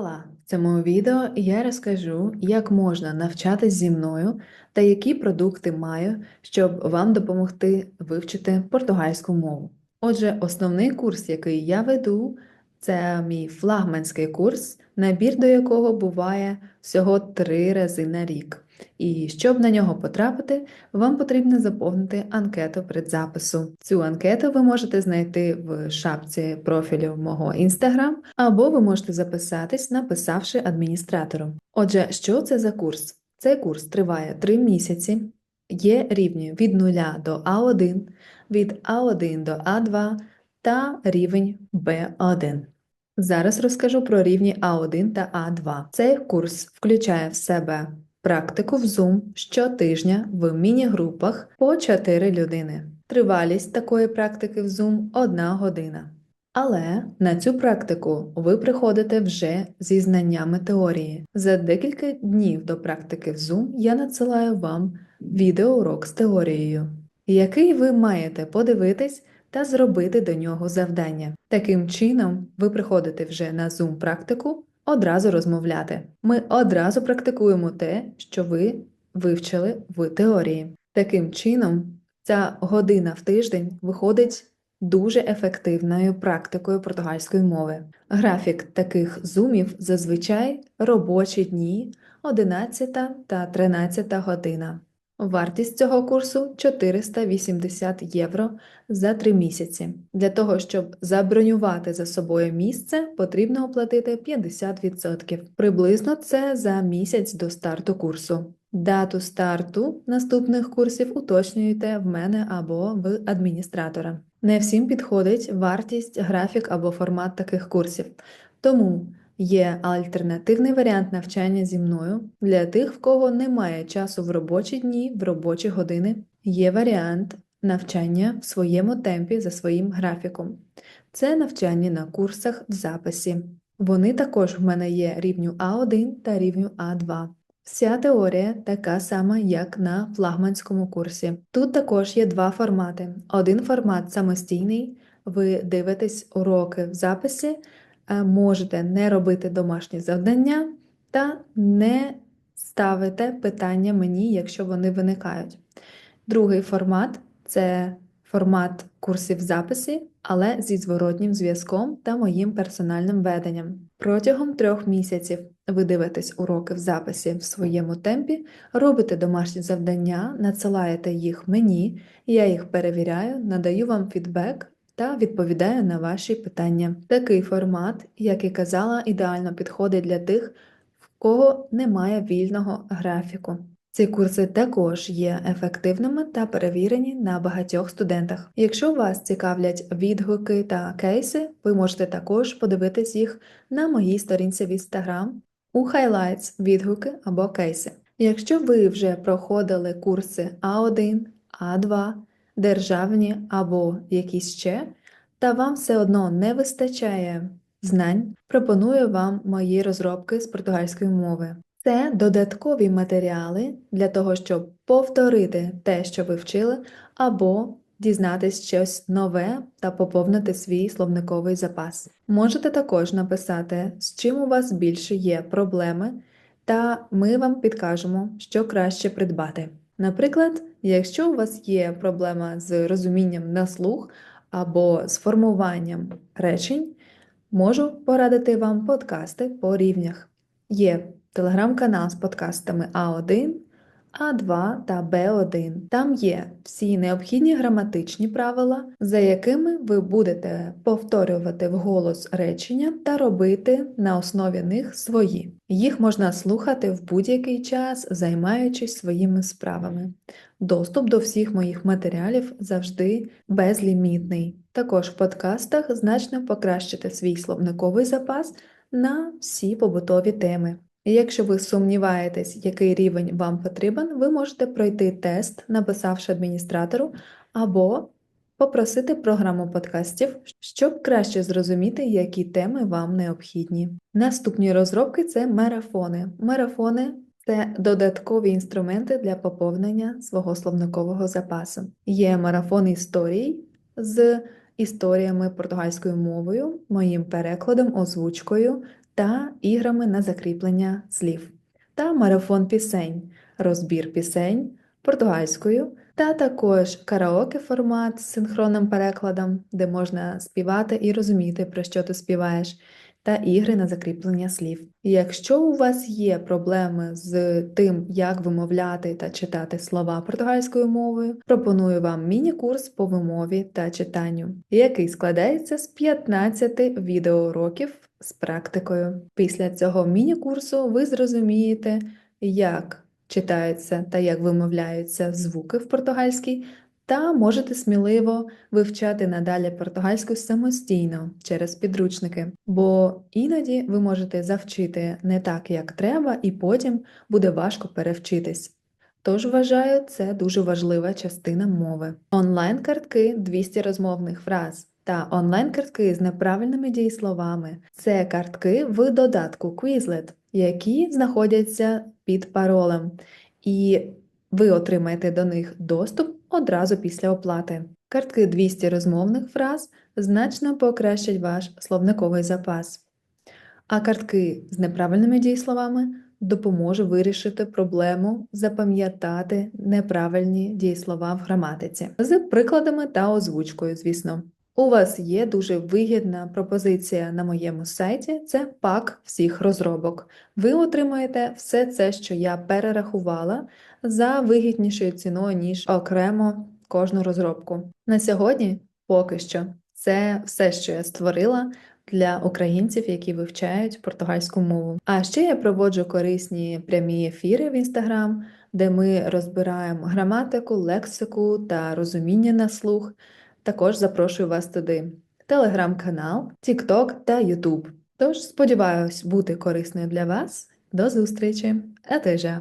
Фала! В цьому відео я розкажу, як можна навчатись зі мною та які продукти маю, щоб вам допомогти вивчити португальську мову. Отже, основний курс, який я веду, це мій флагманський курс, набір до якого буває всього три рази на рік. І щоб на нього потрапити, вам потрібно заповнити анкету предзапису. Цю анкету ви можете знайти в шапці профілю мого Instagram, або ви можете записатись, написавши адміністратору. Отже, що це за курс? Цей курс триває 3 місяці, є рівні від 0 до А1, від А1 до А2 та рівень Б1. Зараз розкажу про рівні А1 та А2. Цей курс включає в себе практику в Zoom щотижня в міні-групах по 4 людини. Тривалість такої практики в Zoom – 1 година. Але на цю практику ви приходите вже зі знаннями теорії. За декілька днів до практики в Zoom я надсилаю вам відеоурок з теорією, який ви маєте подивитись та зробити до нього завдання. Таким чином, ви приходите вже на Zoom практику одразу розмовляти. Ми одразу практикуємо те, що ви вивчили в теорії. Таким чином, ця година в тиждень виходить дуже ефективною практикою португальської мови. Графік таких зумів зазвичай робочі дні 11 та 13 година. Вартість цього курсу 480 євро за 3 місяці. Для того, щоб забронювати за собою місце, потрібно оплатити 50%. Приблизно це за місяць до старту курсу. Дату старту наступних курсів уточнюєте в мене або в адміністратора. Не всім підходить вартість, графік або формат таких курсів. Тому Є альтернативний варіант навчання зі мною для тих, в кого немає часу в робочі дні, в робочі години. Є варіант навчання в своєму темпі за своїм графіком. Це навчання на курсах в записі. Вони також в мене є рівню А1 та рівню А2. Вся теорія така сама, як на флагманському курсі. Тут також є два формати. Один формат самостійний, ви дивитесь уроки в записі можете не робити домашні завдання та не ставите питання мені, якщо вони виникають. Другий формат це формат курсів записі, але зі зворотнім зв'язком та моїм персональним веденням. Протягом трьох місяців ви дивитесь уроки в записі в своєму темпі, робите домашні завдання, надсилаєте їх мені, я їх перевіряю, надаю вам фідбек та відповідає на ваші питання. Такий формат, як і казала, ідеально підходить для тих, в кого немає вільного графіку. Ці курси також є ефективними та перевірені на багатьох студентах. Якщо вас цікавлять відгуки та кейси, ви можете також подивитись їх на моїй сторінці в Instagram у Highlights відгуки або кейси. Якщо ви вже проходили курси А1, А2, державні або якісь ще, та вам все одно не вистачає знань, пропоную вам мої розробки з португальської мови. Це додаткові матеріали для того, щоб повторити те, що ви вчили, або дізнатись щось нове та поповнити свій словниковий запас. Можете також написати, з чим у вас більше є проблеми, та ми вам підкажемо, що краще придбати. Наприклад, якщо у вас є проблема з розумінням на слух або з формуванням речень, можу порадити вам подкасти по рівнях. Є телеграм-канал з подкастами А1, А2 та Б1. Там є всі необхідні граматичні правила, за якими ви будете повторювати вголос речення та робити на основі них свої. Їх можна слухати в будь-який час, займаючись своїми справами. Доступ до всіх моїх матеріалів завжди безлімітний. Також в подкастах значно покращити свій словниковий запас на всі побутові теми. Якщо ви сумніваєтесь, який рівень вам потрібен, ви можете пройти тест, написавши адміністратору, або попросити програму подкастів, щоб краще зрозуміти, які теми вам необхідні. Наступні розробки це марафони. Марафони це додаткові інструменти для поповнення свого словникового запасу. Є марафон історій з історіями португальською мовою, моїм перекладом, озвучкою та іграми на закріплення слів, та марафон пісень, розбір пісень португальською, та також караоке формат з синхронним перекладом, де можна співати і розуміти, про що ти співаєш, та ігри на закріплення слів. Якщо у вас є проблеми з тим, як вимовляти та читати слова португальською мовою, пропоную вам міні-курс по вимові та читанню, який складається з 15 відеоуроків з практикою. Після цього міні-курсу ви зрозумієте, як читаються та як вимовляються звуки в португальській, та можете сміливо вивчати надалі португальську самостійно через підручники, бо іноді ви можете завчити не так, як треба, і потім буде важко перевчитись. Тож вважаю, це дуже важлива частина мови. Онлайн-картки 200 розмовних фраз та онлайн-картки з неправильними дієсловами це картки в додатку Quizlet, які знаходяться під паролем, і ви отримаєте до них доступ одразу після оплати. Картки 200 розмовних фраз значно покращать ваш словниковий запас. А картки з неправильними дієсловами допоможе вирішити проблему запам'ятати неправильні дієслова в граматиці з прикладами та озвучкою, звісно. У вас є дуже вигідна пропозиція на моєму сайті це пак всіх розробок. Ви отримаєте все це, що я перерахувала, за вигіднішою ціною, ніж окремо кожну розробку. На сьогодні поки що це все, що я створила для українців, які вивчають португальську мову. А ще я проводжу корисні прямі ефіри в Інстаграм, де ми розбираємо граматику, лексику та розуміння на слух. Також запрошую вас туди. Телеграм-канал, TikTok та YouTube. Тож сподіваюсь бути корисною для вас. До зустрічі! А ти!